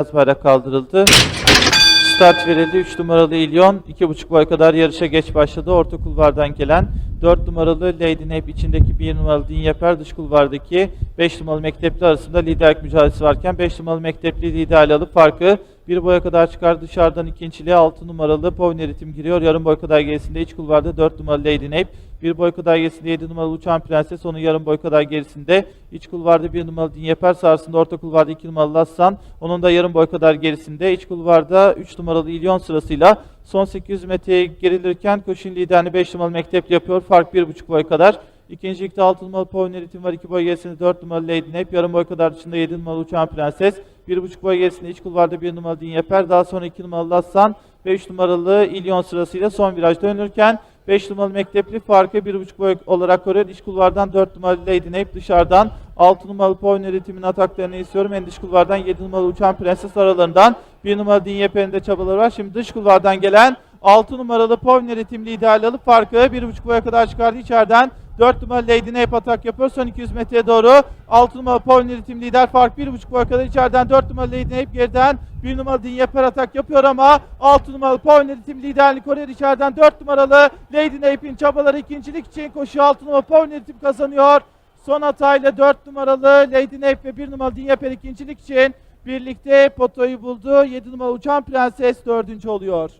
Beyaz bayrak kaldırıldı. Start verildi. 3 numaralı İlyon 2,5 boy kadar yarışa geç başladı. Orta kulvardan gelen 4 numaralı Lady Nape içindeki 1 numaralı Dinyeper dış kulvardaki 5 numaralı Mektepli arasında liderlik mücadelesi varken 5 numaralı Mektepli liderliği alıp farkı bir boya kadar çıkar. Dışarıdan ikinciliğe 6 numaralı Povner ritim giriyor. Yarım boy kadar gerisinde iç kulvarda 4 numaralı Lady Nape. Bir boy kadar gerisinde 7 numaralı Uçan Prenses. Onun yarım boy kadar gerisinde iç kulvarda 1 numaralı Dinyeper. Sağrısında orta kulvarda 2 numaralı Lassan. Onun da yarım boy kadar gerisinde iç kulvarda 3 numaralı İlyon sırasıyla son 800 metreye gerilirken koşun liderini 5 numaralı Mektep yapıyor. Fark 1,5 boy kadar. İkincilikte 6 numaralı Povner ritim var. 2 boy gerisinde 4 numaralı Lady Nape. Yarım boy kadar dışında 7 numaralı Uçan Prenses. 1,5 boy gerisinde iç kulvarda 1 numaralı Dinyeper. Daha sonra 2 numaralı Lassan ve 3 numaralı İlyon sırasıyla son viraj dönülürken 5 numaralı Mektepli farkı 1,5 boy olarak koruyor. İç kulvardan 4 numaralı Lady Nape dışarıdan 6 numaralı Povner ritimin ataklarını istiyorum. En dış kulvardan 7 numaralı Uçan Prenses aralarından 1 numaralı Dinyeper'in de çabaları var. Şimdi dış kulvardan gelen 6 numaralı Povner ritim liderliği alıp farkı 1,5 boya kadar çıkardı içeriden. 4 numaralı Lady Nape atak yapıyor. Son 200 metreye doğru 6 numaralı Povner ritim lider fark 1,5 boya kadar içeriden 4 numaralı Lady Nape geriden 1 numaralı Dinyeper atak yapıyor ama 6 numaralı Povner ritim liderlik koruyor içeriden 4 numaralı Lady Nape'in çabaları ikincilik için koşu 6 numaralı Povner ritim kazanıyor. Son hatayla 4 numaralı Lady Nape ve 1 numaralı Dinyeper ikincilik için birlikte potoyu buldu. 7 numaralı Uçan Prenses dördüncü oluyor.